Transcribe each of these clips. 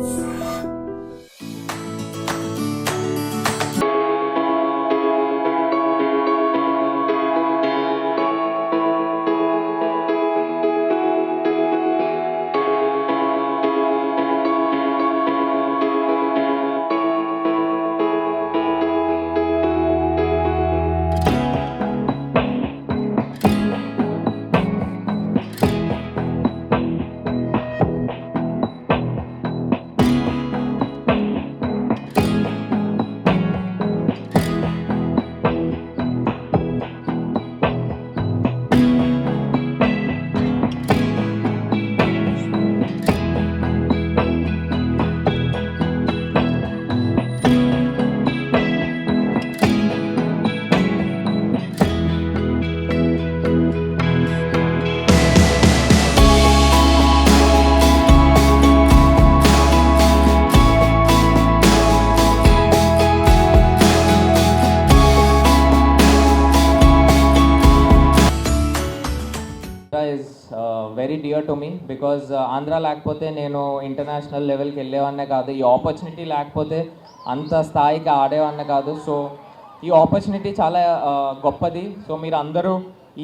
Sure. Very dear to me because Andhra లేకపోతే నేను international లెవెల్కి వెళ్ళేవాడినే కాదు. ఈ ఆపర్చునిటీ లేకపోతే అంత స్థాయికి ఆడేవాడిని కాదు. సో ఈ ఆపర్చునిటీ చాలా uh, గొప్పది. సో మీరు అందరూ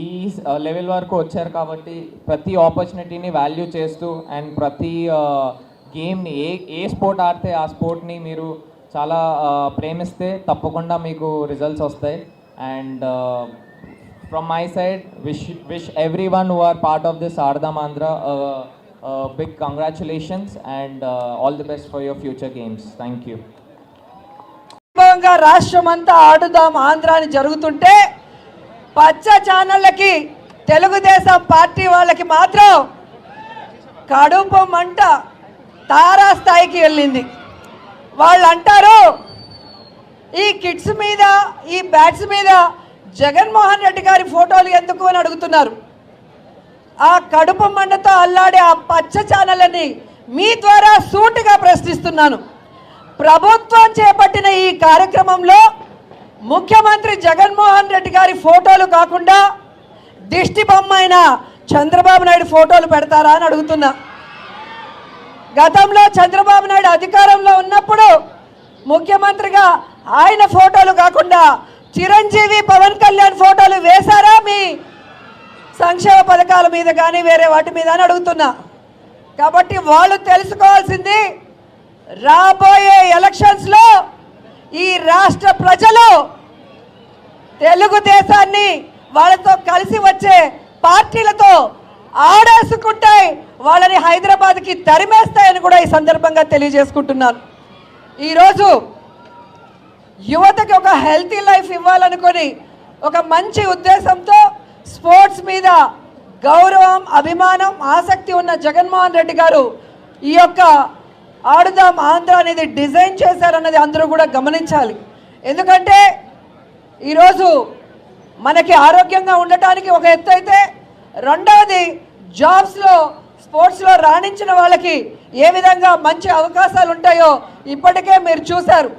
ఈ uh, లెవెల్ వరకు వచ్చారు కాబట్టి ప్రతి ఆపర్చునిటీని వాల్యూ చేస్తూ అండ్ ప్రతి uh, గేమ్ని ఏ ఏ స్పోర్ట్ ఆడితే ఆ స్పోర్ట్ని మీరు చాలా ప్రేమిస్తే తప్పకుండా మీకు రిజల్ట్స్ వస్తాయి. And from my side, wish wish everyone who are part of this Ardham Andhra uh, uh, big congratulations and uh, all the best for your future games. Thank you. వైభవంగా రాష్ట్రం అంతా ఆడుదాం ఆంధ్ర అని జరుగుతుంటే పచ్చ ఛానళ్ళకి తెలుగుదేశం పార్టీ వాళ్ళకి మాత్రం కడుపు మంట తారా స్థాయికి వెళ్ళింది వాళ్ళు అంటారు ఈ కిడ్స్ మీద ఈ బ్యాట్స్ మీద జగన్మోహన్ రెడ్డి గారి ఫోటోలు ఎందుకు అని అడుగుతున్నారు. ఆ కడుపు మండతో అల్లాడే ఆ పచ్చ ఛానళ్ళని మీ ద్వారా సూటిగా ప్రశ్నిస్తున్నాను. ప్రభుత్వం చేపట్టిన ఈ కార్యక్రమంలో ముఖ్యమంత్రి జగన్మోహన్ రెడ్డి గారి ఫోటోలు కాకుండా దిష్టి బొమ్మ అయిన చంద్రబాబు నాయుడు ఫోటోలు పెడతారా అని అడుగుతున్నా. గతంలో చంద్రబాబు నాయుడు అధికారంలో ఉన్నప్పుడు ముఖ్యమంత్రిగా ఆయన ఫోటోలు కాకుండా చిరంజీవి పవన్ కళ్యాణ్ ఫోటోలు వేశారా మీ సంక్షేమ పథకాల మీద కానీ వేరే వాటి మీద అని అడుగుతున్నా. కాబట్టి వాళ్ళు తెలుసుకోవాల్సింది రాబోయే ఎలక్షన్స్లో ఈ రాష్ట్ర ప్రజలు తెలుగుదేశాన్ని వాళ్ళతో కలిసి వచ్చే పార్టీలతో ఆడేసుకుంటాయి వాళ్ళని హైదరాబాద్కి తరిమేస్తాయని కూడా ఈ సందర్భంగా తెలియజేసుకుంటున్నాను. ఈరోజు యువతకి ఒక హెల్తీ లైఫ్ ఇవ్వాలనుకొని ఒక మంచి ఉద్దేశంతో స్పోర్ట్స్ మీద గౌరవం అభిమానం ఆసక్తి ఉన్న జగన్మోహన్ రెడ్డి గారు ఈ యొక్క ఆడుదాం ఆంధ్ర అనేది డిజైన్ చేశారన్నది అందరూ కూడా గమనించాలి. ఎందుకంటే ఈరోజు మనకి ఆరోగ్యంగా ఉండటానికి ఒక ఎత్తు అయితే రెండవది జాబ్స్లో స్పోర్ట్స్లో రాణించిన వాళ్ళకి ఏ విధంగా మంచి అవకాశాలు ఉంటాయో ఇప్పటికే మీరు చూశారు.